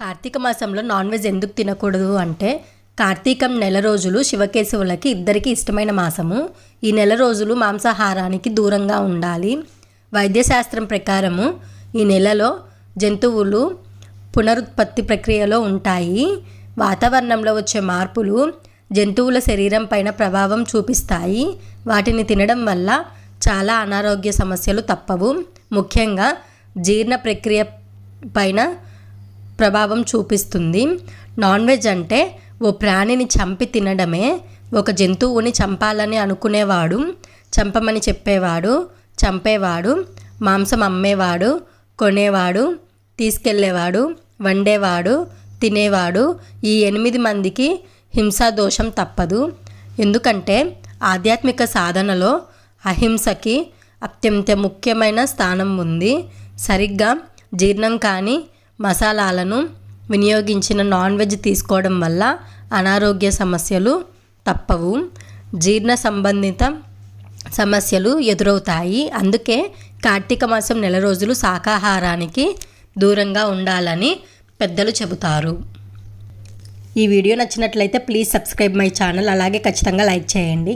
కార్తీక మాసంలో non veg ఎందుకు తినకూడదు అంటే కార్తీకం నెల రోజులు శివకేశవులకి ఇద్దరికి ఇష్టమైన మాసము. ఈ నెల రోజులు మాంసాహారానికి దూరంగా ఉండాలి. వైద్యశాస్త్రం ప్రకారము ఈ నెలలో జంతువులు పునరుత్పత్తి ప్రక్రియలో ఉంటాయి. వాతావరణంలో వచ్చే మార్పులు జంతువుల శరీరం పైన ప్రభావం చూపిస్తాయి. వాటిని తినడం వల్ల చాలా అనారోగ్య సమస్యలు తప్పవు. ముఖ్యంగా జీర్ణ ప్రక్రియ పైన ప్రభావం చూపిస్తుంది. నాన్ వెజ్ అంటే ఓ ప్రాణిని చంపి తినడమే ఒక జంతువుని చంపాలని అనుకునేవాడు చంపమని చెప్పేవాడు చంపేవాడు మాంసం అమ్మేవాడు కొనేవాడు తీసుకెళ్ళేవాడు వండేవాడు తినేవాడు ఈ ఎనిమిది మందికి హింసా దోషం తప్పదు. ఎందుకంటే ఆధ్యాత్మిక సాధనలో అహింసకి అత్యంత ముఖ్యమైన స్థానం ఉంది. సరిగ్గా జీర్ణం కాని మసాలాలను వినియోగించిన నాన్ వెజ్ తీసుకోవడం వల్ల అనారోగ్య సమస్యలు తప్పవు. జీర్ణ సంబంధిత సమస్యలు ఎదురవుతాయి. అందుకే కార్తీక మాసం నెల రోజులు శాకాహారానికి దూరంగా ఉండాలని పెద్దలు చెబుతారు. ఈ వీడియో నచ్చినట్లయితే ప్లీజ్ సబ్స్క్రైబ్ మై ఛానల్. అలాగే ఖచ్చితంగా లైక్ చేయండి.